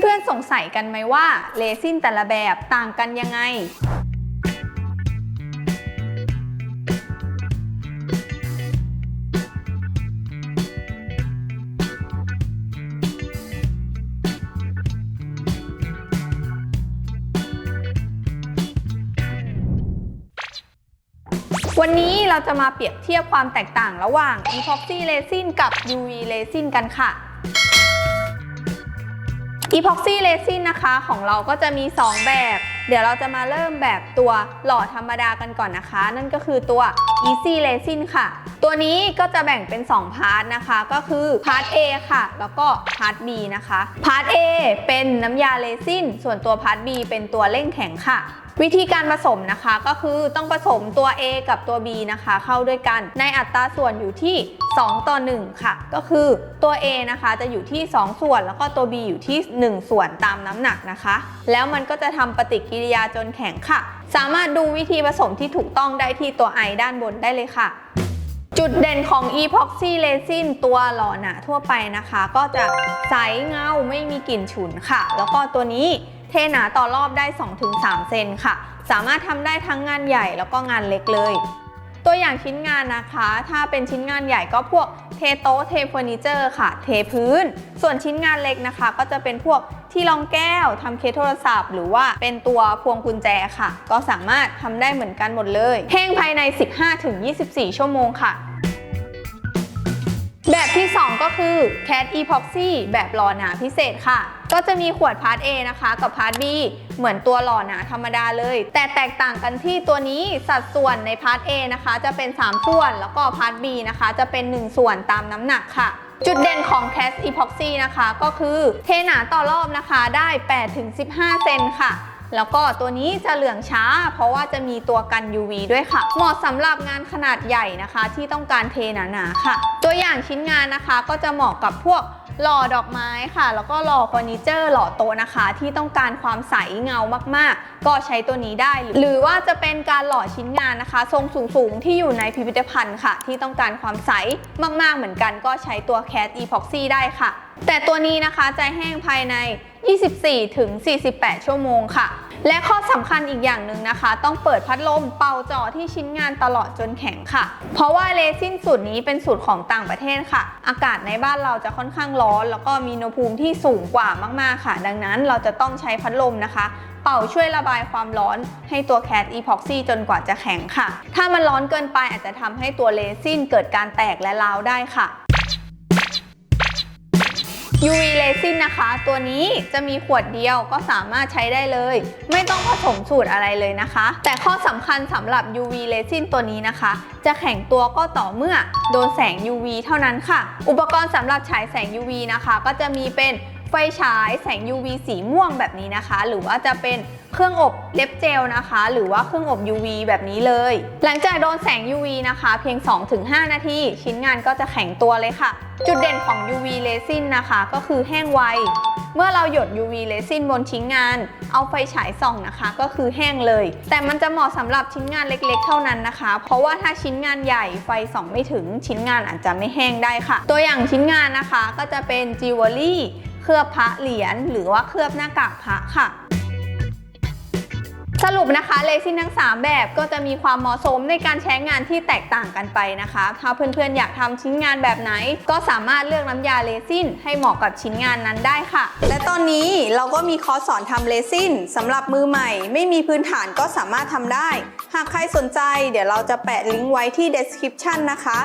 เพื่อนๆสงสัยกันไหมว่าเรซินแต่ละแบบต่างกันยังไงวันนี้เราจะมาเปรียบเทียบความแตกต่างระหว่าง epoxy resin กับ UV resin กันค่ะ อีพ็อกซี่เลซินะคะของเราก็จะมี 2 แบบ เดี๋ยวเราจะมาเริ่มแบบตัวหล่อธรรมดากันก่อนนะคะ นั่นก็คือตัว easy resin ค่ะ ตัวนี้ก็จะแบ่งเป็น 2 พาร์ทนะคะ ก็คือพาร์ท A ค่ะ แล้วก็พาร์ท B นะคะ พาร์ท A เป็นน้ำยาเรซินส่วนตัวพาร์ท B เป็นตัวเร่งแข็งค่ะ วิธีการผสมนะคะก็คือต้องผสมตัว A กับตัว B นะคะ เข้าด้วยกันในอัตราส่วนอยู่ที่ 2 ต่อ 1 ค่ะ ก็คือตัว A นะคะจะอยู่ที่ 2 ส่วน แล้วก็ตัว B อยู่ที่ 1 ส่วนตามน้ำหนักนะคะ แล้วมันก็จะทำปฏิกิริยาจนแข็งค่ะ สามารถดูวิธีผสมที่ถูกต้องได้ที่ตัว I ด้านบนได้เลยค่ะจุดเด่นของ epoxy resin ตัวหล่อหนาทั่วไปนะคะ ก็จะใสเงาไม่มีกลิ่นฉุนค่ะ แล้วก็ตัวนี้ ทหนาต่อรอบได้ 2-3 เซนค่ะ สามารถทำได้ทั้งงานใหญ่แล้วก็งานเล็กเลย ตัวอย่างชิ้นงานนะคะ ถ้าเป็นชิ้นงานใหญ่ก็พวกเทโต๊ะเทเฟอร์นิเจอร์ค่ะ เทพื้น ส่วนชิ้นงานเล็กนะคะ ก็จะเป็นพวกที่รองแก้วทำเคสโทรศัพท์ หรือว่าเป็นตัวพวงกุญแจค่ะ ก็สามารถทำได้เหมือนกันหมดเลยแห้งภายใน 15-24 ชั่วโมงค่ะแบบที่ 2 ก็คือ Cat Epoxy แบบหล่อหนาพิเศษค่ะ ก็จะมีขวดพาร์ท A นะคะ กับพาร์ท B เหมือนตัวหล่อหนาธรรมดาเลย แต่แตกต่างกันที่ตัวนี้สัดส่วนในพาร์ท A นะคะ จะเป็น 3 ส่วนแล้วก็พาร์ท B นะคะ จะเป็น 1 ส่วนตามน้ำหนักค่ะจุดเด่นของ Cat Epoxy นะคะก็คือเทหนาต่อรอบนะคะได้ 8-15 เซนค่ะ แล้วก็ตัวนี้จะเหลืองช้า เพราะว่าจะมีตัวกัน UV ด้วยค่ะ เหมาะสำหรับงานขนาดใหญ่นะคะ ที่ต้องการเทหนาๆค่ะ ตัวอย่างชิ้นงานนะคะก็จะเหมาะกับพวก หล่อดอกไม้ค่ะ แล้วก็หล่อเฟอร์นิเจอร์หล่อโต๊ะนะคะ ที่ต้องการความใสเงามากๆ ก็ใช้ตัวนี้ได้ หรือว่าจะเป็นการหล่อชิ้นงานนะคะ ทรงสูงๆ ที่อยู่ในพิพิธภัณฑ์ค่ะ ที่ต้องการความใสมากๆเหมือนกัน ก็ใช้ตัวแคดอีพ็อกซี่ได้ค่ะ แต่ตัวนี้นะคะจะแห้งภายใน 24 ถึง 48 ชั่วโมงค่ะ และข้อสำคัญอีกอย่างหนึ่งนะคะ ต้องเปิดพัดลมเป่าจ่อที่ชิ้นงานตลอดจนแข็งค่ะ เพราะว่าเรซินสูตรนี้เป็นสูตรของต่างประเทศค่ะ อากาศในบ้านเราจะค่อนข้างร้อน แล้วก็มีอุณหภูมิที่สูงกว่ามากๆค่ะ ดังนั้นเราจะต้องใช้พัดลมนะคะเป่าช่วยระบายความร้อนให้ตัวแคดอีพ็อกซี่จนกว่าจะแข็งค่ะ ถ้ามันร้อนเกินไปอาจจะทำให้ตัวเรซินเกิดการแตกและร้าวได้ค่ะ UV resin นะคะ ตัวนี้จะมีขวดเดียวก็สามารถใช้ได้เลย ไม่ต้องผสมสูตรอะไรเลยนะคะ แต่ข้อสำคัญสำหรับ UV resin ตัวนี้นะคะ จะแข็งตัวก็ต่อเมื่อโดนแสง UV เท่านั้นค่ะ อุปกรณ์สำหรับฉายแสง UV นะคะ ก็จะมีเป็น ฟฉายแสง UV สีม่วงแบบนี้นะคะ หรือว่าจะเป็นเครื่องอบเล็บเจลนะคะ หรือว่าเครื่องอบ UV แบบนี้เลย หลังจากโดนแสง UV นะคะ เพียง 2-5 นาที ชิ้นงานก็จะแข็งตัวเลยค่ะ จุดเด่นของ UV resin นะคะ ก็คือแห้งไว เมื่อเราหยด UV resin บนชิ้นงาน เอาไฟฉายส่องนะคะ ก็คือแห้งเลย แต่มันจะเหมาะสำหรับชิ้นงานเล็กๆ เท่านั้นนะคะ เพราะว่าถ้าชิ้นงานใหญ่ไฟส่องไม่ถึงชิ้นงานอาจจะไม่แห้งได้ค่ะ ตัวอย่างชิ้นงานนะคะก็จะเป็นจิวเวลรี่ เคลือบพระเหรียญหรือว่าเคลือบหน้ากากพระค่ะสรุปนะคะเลซินทั้ง 3 แบบก็จะมีความเหมาะสมในการใช้งานที่แตกต่างกันไปนะคะ ถ้าเพื่อนๆ อยากทำชิ้นงานแบบไหน ก็สามารถเลือกน้ำยาเลซินให้เหมาะกับชิ้นงานนั้นได้ค่ะ และตอนนี้เราก็มีคอร์สสอนทำเลซินสำหรับมือใหม่ ไม่มีพื้นฐานก็สามารถทำได้ หากใครสนใจ เดี๋ยวเราจะแปะลิงก์ไว้ที่ description นะคะ